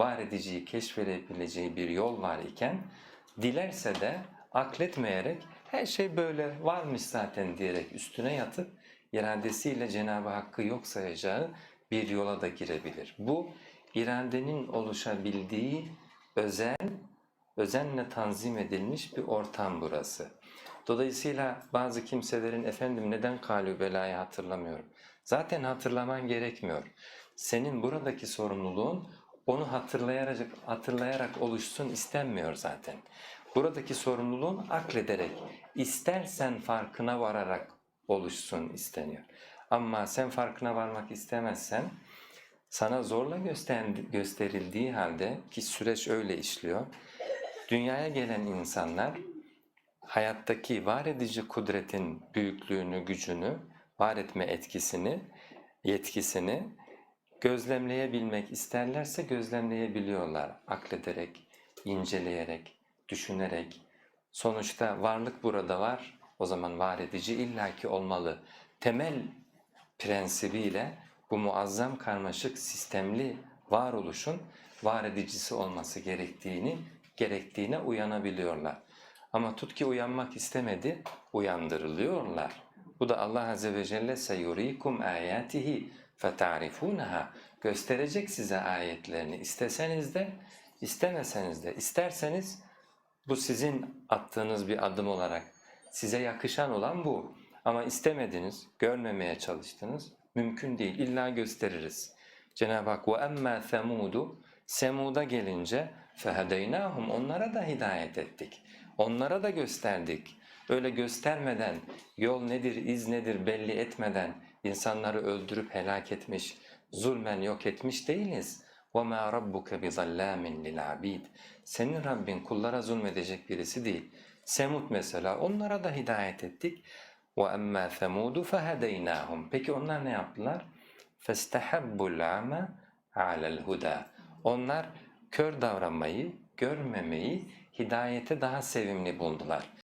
var ediciyi keşfedebileceği bir yol var iken dilerse de akletmeyerek her şey böyle varmış zaten diyerek üstüne yatıp iradesiyle Cenab-ı Hakk'ı yok sayacağı bir yola da girebilir. Bu iradenin oluşabildiği özel, özenle tanzim edilmiş bir ortam burası. Dolayısıyla bazı kimselerin efendim neden kalü belayı hatırlamıyorum. Zaten hatırlaman gerekmiyor. Senin buradaki sorumluluğun onu hatırlayarak, hatırlayarak oluşsun istenmiyor zaten. Buradaki sorumluluğun aklederek, istersen farkına vararak oluşsun isteniyor. Ama sen farkına varmak istemezsen, sana zorla gösterildi- gösterildiği halde ki süreç öyle işliyor, dünyaya gelen insanlar hayattaki var edici kudretin büyüklüğünü, gücünü, var etme etkisini, yetkisini gözlemleyebilmek isterlerse gözlemleyebiliyorlar. Aklederek, inceleyerek, düşünerek. Sonuçta varlık burada var, o zaman var edici illaki olmalı. Temel prensibiyle bu muazzam karmaşık sistemli varoluşun var edicisi olması gerektiğini gerektiğine uyanabiliyorlar. Ama tut ki uyanmak istemedi, uyandırılıyorlar. Bu da Allah Azze ve Celle seyurikum ayatihi fetarifunaha gösterecek size ayetlerini isteseniz de istemeseniz de isterseniz bu sizin attığınız bir adım olarak size yakışan olan bu. Ama istemediniz, görmemeye çalıştınız. Mümkün değil. İlla gösteririz. Cenab-ı Hak وَاَمَّا ثَمُودُ Semud'a gelince فَهَدَيْنَاهُمْ Onlara da hidayet ettik. Onlara da gösterdik. Öyle göstermeden, yol nedir, iz nedir belli etmeden insanları öldürüp helak etmiş, zulmen yok etmiş değiliz. وَمَا رَبُّكَ بِظَلَّامٍ لِلْعَبِيدِ Senin Rabbin kullara zulmedecek birisi değil. Semud mesela onlara da hidayet ettik. وَأَمَّا ثَمُودُ فَهَدَيْنَاهُمْ Peki onlar ne yaptılar? فَاسْتَحَبُّ الْعَمَى عَلَى الْهُدَى Onlar kör davranmayı, görmemeyi hidayete daha sevimli buldular.